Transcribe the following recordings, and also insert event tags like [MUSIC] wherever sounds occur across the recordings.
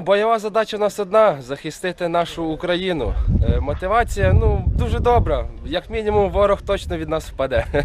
бойова задача у нас одна захистити нашу Україну. Е, Мотивація ну, дуже добра. Як мінімум, ворог точно від нас впаде. [LAUGHS]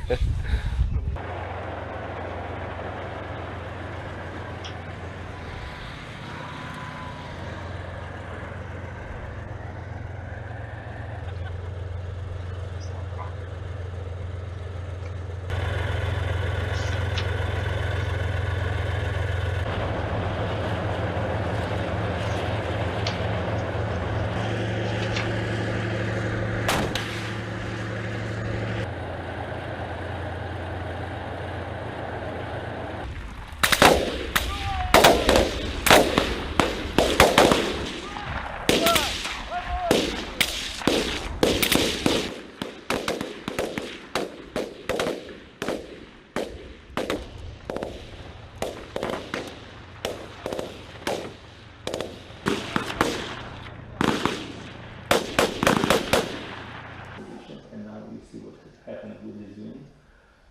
and we see what has happened with this unit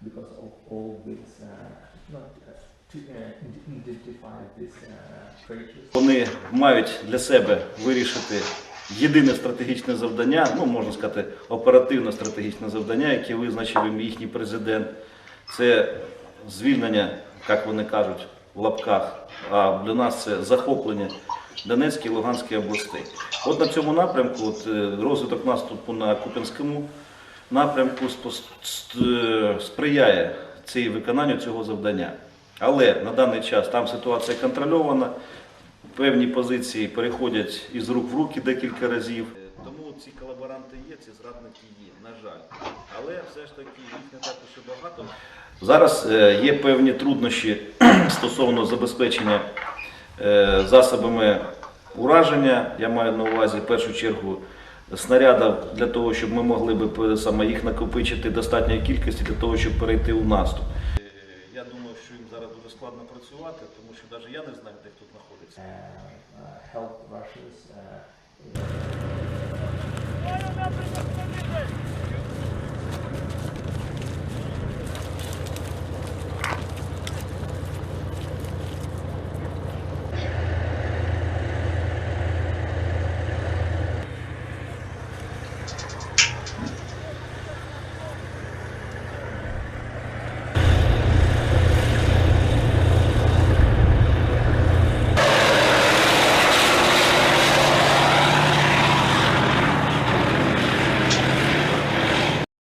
because of all this, uh, not uh, to uh, identify this uh, traitors. Вони мають для себе вирішити єдине стратегічне завдання, ну можна сказати, оперативне стратегічне завдання, яке визначив їм їхній президент. Це звільнення, як вони кажуть, в лапках. А для нас це захоплення Донецької і Луганської областей. От на цьому напрямку, от, е, розвиток наступу на Куп'янському напрямку е, сприяє цій виконанню цього завдання. Але на даний час там ситуація контрольована, певні позиції переходять із рук в руки декілька разів. Тому ці колаборанти є, ці зрадники є, на жаль. Але все ж таки їх не так і багато. Зараз е, є певні труднощі [CLEARS THROAT] стосовно забезпечення е, засобами ураження. Я маю на увазі в першу чергу снарядів для того, щоб ми могли б е, саме їх накопичити достатньої кількості для того, щоб перейти у наступ. Е, Я думаю, що їм зараз дуже складно працювати, тому що навіть я не знаю, де хто знаходиться.